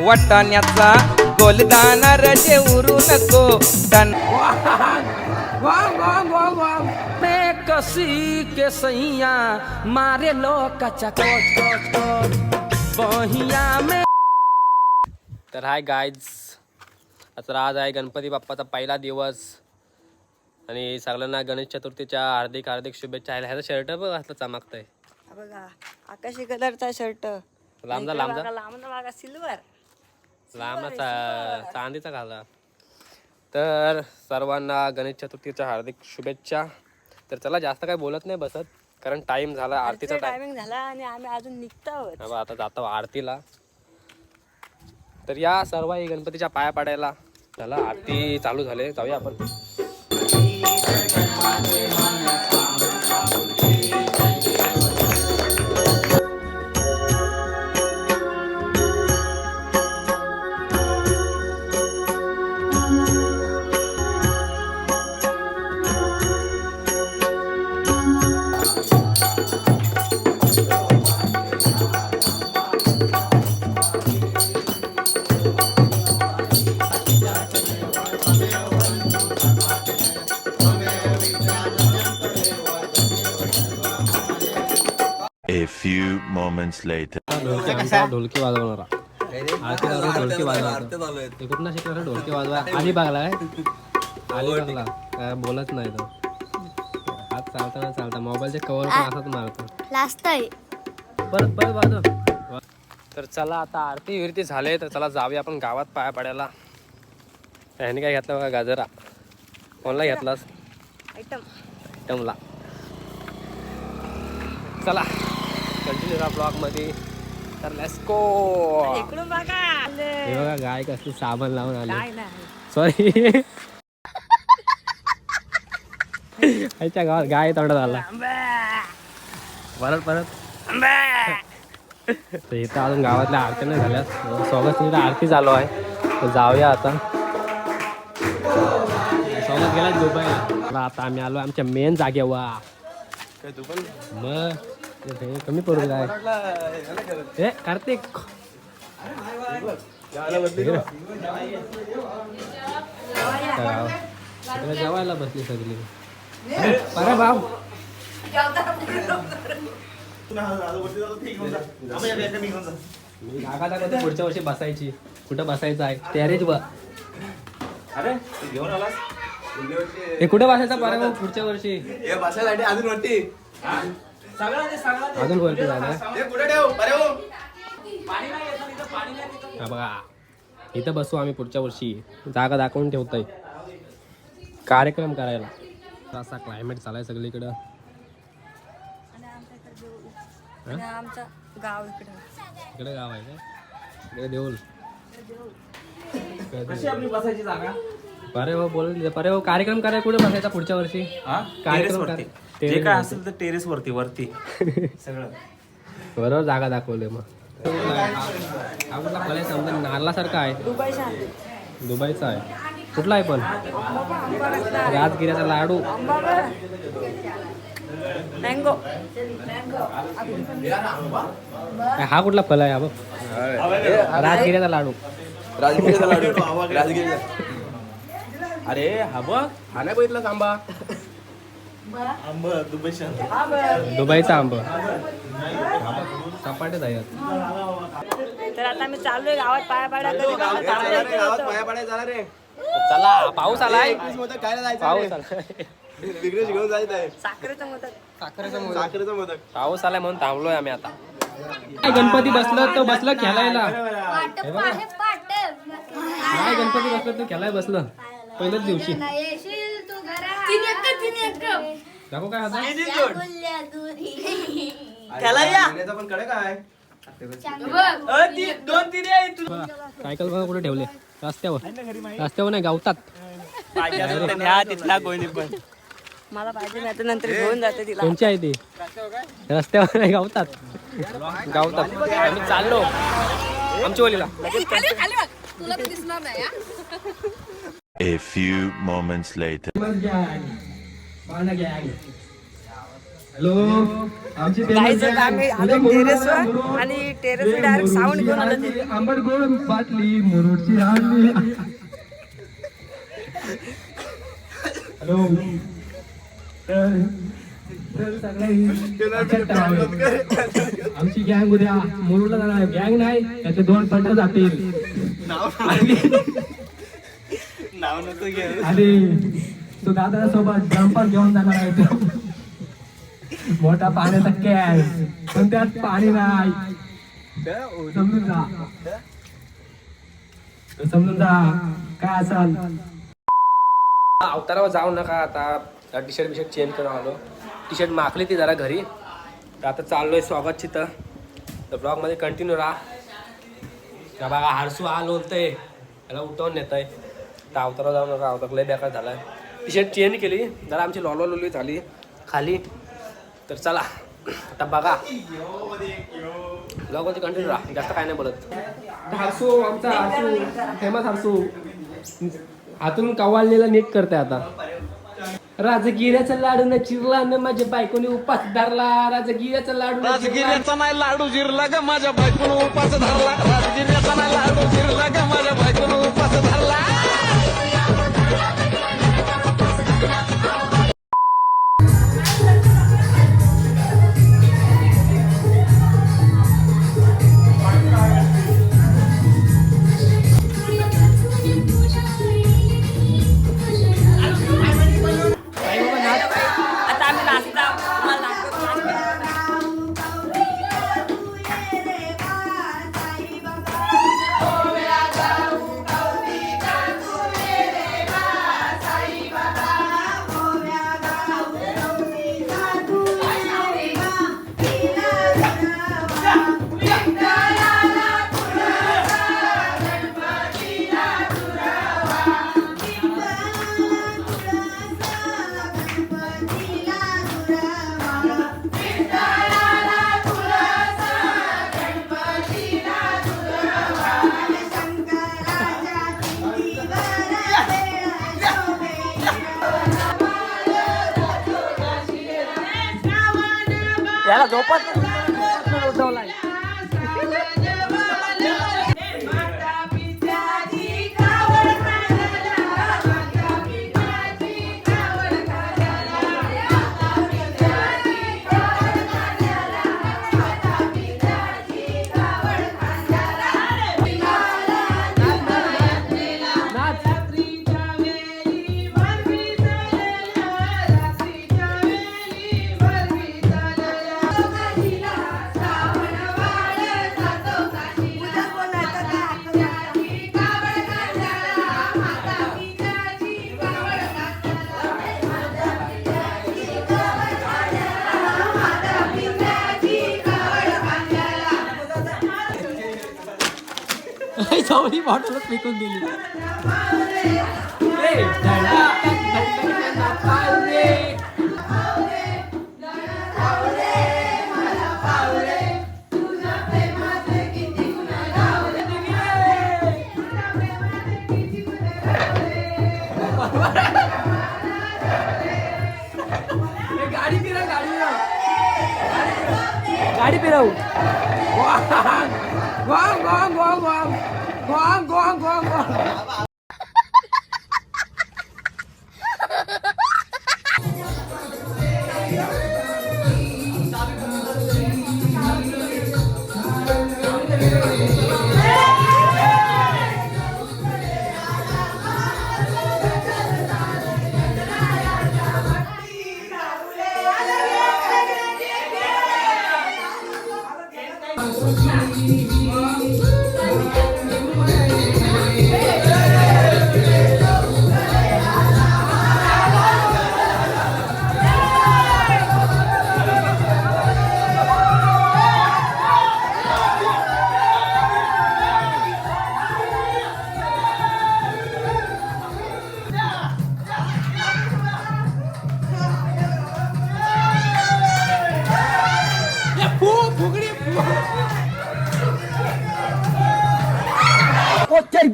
वाटाण्याचा गोलदाना रजे उरू नको. मैं कसी के सैया मारे लो कचा कोच कोच. कोच बहिया में तर हाय गाईज तर आज आहे गणपती बाप्पाचा पहिला दिवस. आणि सगळ्यांना गणेश चतुर्थीच्या हार्दिक हार्दिक शुभेच्छा. आहे ह्याचा शर्ट बघ असलं चमकतंय हा बघा आकाशी कलरचा शर्ट लांब जा लांब जा. लांब बघा सिल्वर. लांब ना चा- चांदीचा घाला. तर सर्वांना गणेश चतुर्थीच्या हार्दिक शुभेच्छा. तर चला जास्त काय बोलत नाही बसत कारण टाइम झाला आरतीचा टायमिंग झाला आणि आम्ही अजून निघतो आहोत. आता जातो आरतीला. तर या सर्व ही गणपतीच्या पाया पाडायला. चला आरती चालू झाले जाऊया आपण. Moments later. ढोलकी वाजवणारा ढोलकी वाजवणार ते कुठं शिकणार ढोलकी वाजवा. आधी बघला काय? आधी बघला काय बोलत नाही तो. हात चालताना चालता. मोबाईलचे कवर पण असंच मारतो. लास्ट आहे परत परत वाजव. तर चला आता आरती विरती झाले तर चला जाऊया आपण गावात पाया पडायला. ह्याने काय घेतलं बघा गाजरा. कोणला घेतलास? आयटम. टमला चला. कंटिन्यू राहा ब्लॉगमध्ये तर लेट्स गो इकडून बघा. हे बघा गाय कसली साबण लावून आली. काय नाही. सॉरी आईच्या गावात गाय तोंडात आला. परत परत. तर इथं अजून गावातल्या आरती नाही झाल्या. स्वागत इथं आरती चालू आहे. तर जाऊया आता. स्वागत गेला दुबईला. आता आम्ही आलो आमच्या मेन जागेवर. मग हे कमी पडून काय ए कार्तिक. जेवायला बसली सगळी. अरे मी जागा दाखवतो पुढच्या वर्षी बसायची. कुठं बसायचं आहे? तयारीच बघ अरे घेऊन आलास? हे कुठं बसायचं? बरं भाऊ पुढच्या वर्षी. हे बसायसाठी अजून वरती अजून वरती झालं हे. बघा. इथं बसू आम्ही पुढच्या वर्षी. जागा दाखवून ठेवतोय. कार्यक्रम करायला. असा क्लायमेट चालाय सगळीकडं. आमचं गाव इकडे. इकडे गाव आहे का? इकडे देऊल बसायची जागा? बरे हो बोल बरे हो. कार्यक्रम करायला कुठे बसायचा पुढच्या वर्षी? कार्यक्रम जे काय असेल तर टेरेस वरती वरती. सगळं. बरोबर जागा दाखवले मग. हा कुठला फळ आहे. समजा नारळासारखा आहे दुबईचा आहे. कुठला आहे पण? राजगिऱ्याचा लाडू. मँगो. हा कुठला फल आहे हा राजगिऱ्याचा लाडू. राजगिरीचा लाडू. राजगिरीचा अरे हा बघ. हा नाही बघितला आंबा? आंब दुबई शहर दुबईचा आंब. सपाटेच आहे तर आता मी चाललोय गावात पाया पाड्या रे चला पाऊस आलाय. जायचं पाऊस आलाय. विघ्नेश घेऊन जायचं आहे. साखरेचं मोदक. साखरेचं मोदक. पाऊस आलाय म्हणून थांबलोय आम्ही आता. गणपती बसलं तो बसलं खेळायला? काय गणपती बसलं तो खेळायला बसलं? पहिल्याच दिवशी. तीन एक तीन एक दाखव काय आता बोलल्या दुरी. त्याला या. पण कडे काय दोन तीन बघा, सायकल बघा कुठे ठेवले? रस्त्यावर. रस्त्यावर नाही गावतात. तिथला कोणी पण. मला पाहिजे नाही तर नंतर घेऊन जाते तिला. कोणची आहे ती? रस्त्यावर नाही गावतात. गावतात. आम्ही चाललो. आमची ओलीला A few moments later. Hello आमची टेरेसवर आणि टेरेसवर डायरेक्ट साऊंड घेऊन आलो ते आंबट गोड बाटली मुरुडची आणली हॅलो तर तर. आमची गँग उद्या मुरुडला जाणार गँग नाही त्याचे दोन पट जातील. नाव नको घेऊ आणि तो दादा सोबत जंपर घेऊन जाणार आहे तो. मोठा पाण्याचा कॅन पण त्यात पाणी नाही. समजून जा. तो समजून जा. काय असाल? अवतारावर जाऊ नका आता. T shirt B shirt change करून आलो. टी शर्ट मागली ती जरा घरी. तर आता चाललोय स्वागत चितं तर ब्लॉगमध्ये कंटिन्यू राहा. त्या बघा हारसू आल बोलतंय त्याला उठवून नेत आहे तर अवतारा जाऊ नका अवतार लय बेकार झालाय. टी शर्ट चेंज केली जरा आमची लॉलो लोली झाली. खाली. तर चला आता बघा. ब्लॉगमध्ये कंटिन्यू राहा जास्त काय नाही बोलत. हारसू आमचा हारसू फेमस हारसू हातून कवाललेला नीट करते आता. राजगिऱ्याचा लाडू न चिरला न माझ्या बायकोने उपास धरला. राजगिऱ्याचा लाडू न चिरला. नाही लाडू जिरला ग माझ्या बायकोनं उपास धरला. राजगिऱ्याचा नाही लाडू जिरला ग माझ्या बायकोनं झोपत फेकून दिली. गाडी फिरव गाडी गाडी फिरव. Gong gong Gong, gong, gong. Thank you.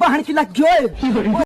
বাহানি কি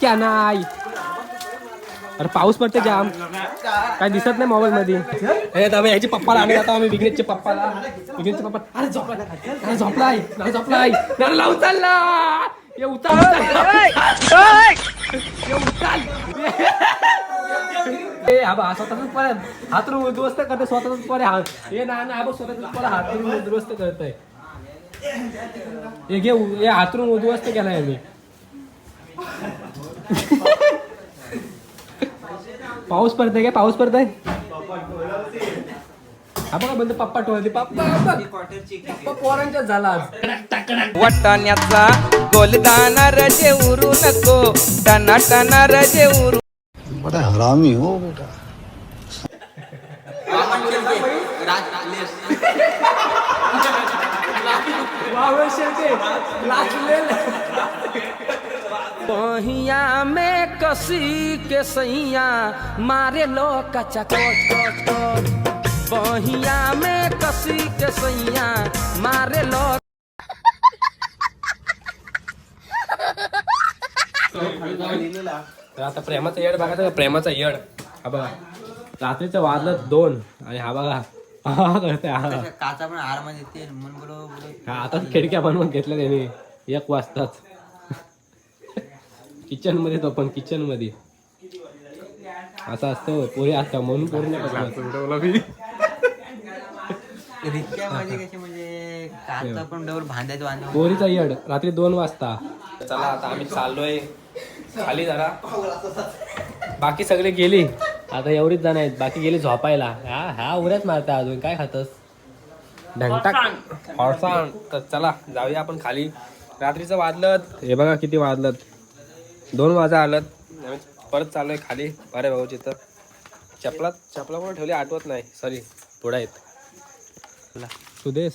क्या नाही अरे पाऊस पडते जाम काय दिसत नाही मोबाईल मध्ये हे याचे पप्पाला आणि आता आम्ही विघ्नेशचे पप्पाला. विघ्नेशचे पप्पा अरे झोपला अरे झोपलाय आहे. झोपलाय नाही लावून चालला. ये उतार ये उतार ए हा बा स्वतःच पर हात उद्ध्वस्त करते स्वतःच परे हात हे. ना ना हा बघ स्वतःच पर हात दुरुस्त करतोय. हे घे हे हातरून उद्ध्वस्त केलाय मी. पाऊस पडतोय काय? पाऊस पडतोय? हा बघा बंद पप्पा टोळते पप्पा पोरांच्या झाला आज. वाटाण्याचा गोलदाना रजे उरू नको टना टना रजे उरू बड़ा हरामी हो बेटा. बहिया में कसी के सैया मारे लो कचा कोच कोच कोच। बहिया में कसी के सैया मारे लो तर आता प्रेमाचा येड बघा प्रेमाचा येड. हा बघा. रात्रीचं वाजलं दोन. आणि हा बघा. हा करते हा. काचा पण आरामात येते मन बरोबर हा, आता खिडक्या बनवून घेतल्या त्याने. एक वाजताच. किचनमध्ये तो पण किचनमध्ये. असं असतं पोरी असतं म्हणून पोरी नाही. रिक्षा कशी म्हणजे काचा पण डबल भांड्यात बांधून पोरीचा येड रात्री दोन वाजता. चला आता आम्ही चाललोय. खाली जरा. बाकी सगळे गेली. आता एवढीच जण आहेत. बाकी गेली झोपायला. हा हा उड्याच मारता अजून. काय खातस? ढंगटा तर चला जाऊया आपण खाली. रात्रीचं वाजलं. हे बघा किती वाजलं. दोन वाजा आलं आम्ही परत चाललोय खाली. अरे भाऊची तर चपला चपला कोण ठेवली आठवत नाही. सॉरी पुढे आहेत. सुदेश.